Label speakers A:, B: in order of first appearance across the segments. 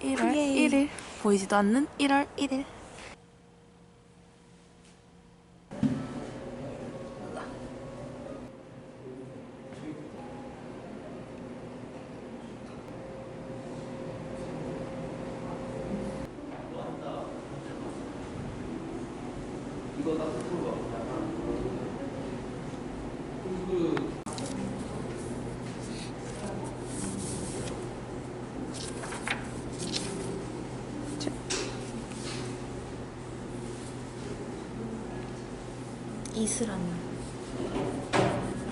A: 1월
B: 예.
A: 1일. 보이지도 않는 1월 1일. 이 슬아님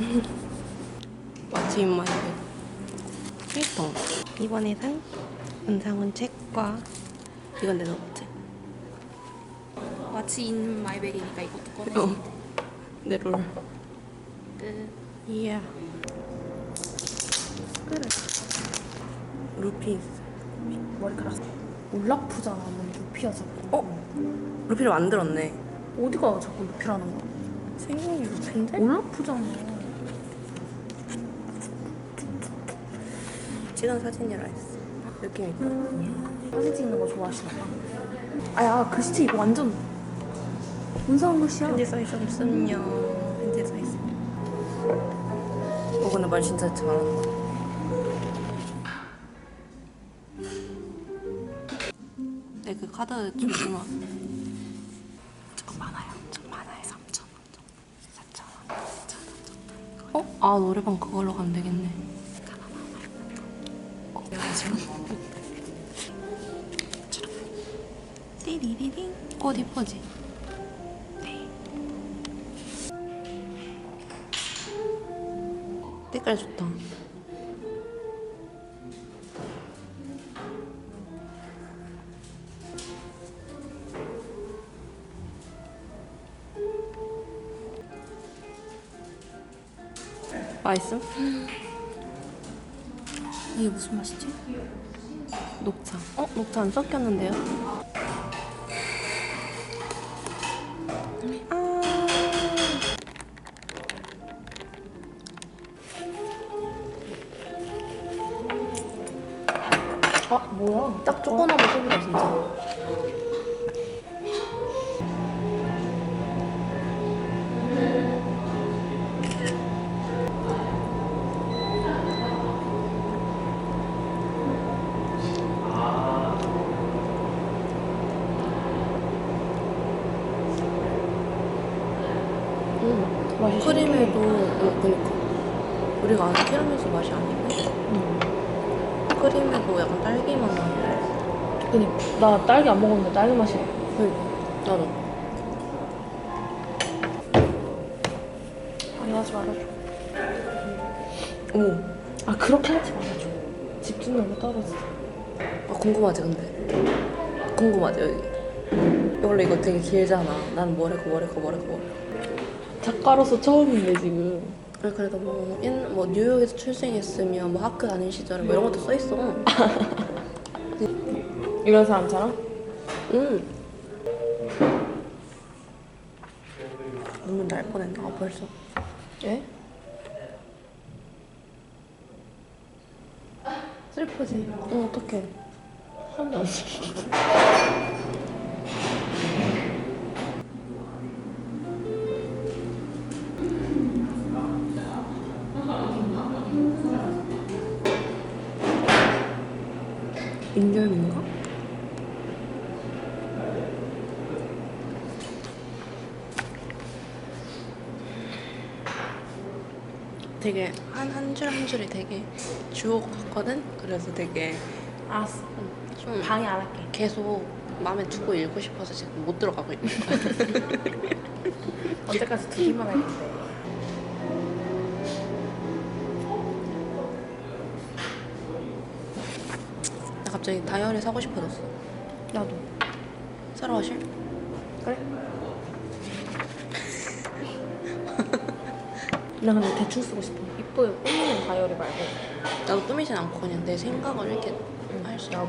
B: 마치 입맛이 필통. 이번에 산 은상은 책과 이건 내 노트.
A: 마치 인 마이백이니까 이것도 꺼내.
B: 어. 내 롤.
A: 끝.
B: 이야. 그래. 루피.
C: 머리카락. 올라프잖아 뭐 루피야 자꾸
B: 어? 루피를 만들었네.
C: 어디가 자꾸 루피라는 거야
B: 생명이 루피인데?
C: 올라프잖아.
B: 찍은 사진이라 했어. 느낌 있다
C: 사진 찍는 거 좋아하시나 봐. 아야 글씨 이거 완전 문상한 글씨야.
B: 편지 써있어 없음요. 편지 써있어. 어 근데 말 진짜 잘한다. 내 그 카드 좀 주면 좀 많아요 좀 많아요 3,000원 4,000원 4,000원 어? 아 노래방 그걸로 가면 되겠네 띠리리링 꽃 이쁘지? 네 색깔 좋다 맛있음?
A: 이게 무슨 맛이지?
B: 녹차 어? 녹차 안 섞였는데요?
C: 아 뭐야
B: 딱 조그나무 소리다 진짜 음,
C: 맛이
B: 크림에도 어, 그니까 우리가 아는 티라미수 맛이 아닌데? 크림에도 약간 딸기 맛 나는데
C: 그니까. 나 딸기 안 먹었는데 딸기 맛이
B: 나도.
C: 많이 하지 말아줘.
B: 어머.
C: 아 그렇게 하지 말아줘. 집중력이 떨어져
B: 아, 궁금하지 근데. 궁금하지 여기. 원래 이거 되게 길잖아. 나는 뭐래고 뭐래고 뭐래고 뭐래고
C: 작가로서 처음인데 지금
B: 그래 그래도 뭐, 옛, 뭐 뉴욕에서 출생했으면 뭐 학교 다닌 시절에 뭐 이런 것도 써 있어
C: 이런 사람처럼?
B: 응 눈물 날 뻔했나 아, 벌써
C: 예? 슬프지?
B: 어 어떡해
C: 안
B: 인절미인가? 되게 한 한 줄 한 줄이 되게 주옥 같거든? 그래서 되게
C: 알았어
B: 좀
C: 방해 안 할게
B: 계속 마음에 두고 읽고 싶어서 지금 못 들어가고 있는 거야.
C: 언제까지 두기만 할 건데
B: 나 갑자기 다이어리 사고 싶어졌어.
C: 나도
B: 사러 가실?
C: 그래? 나 근데 대충 쓰고 싶어 이쁘게 꾸미는 다이어리 말고
B: 나도 꾸미진 않고 그냥 내 생각을 이렇게 할수 있어.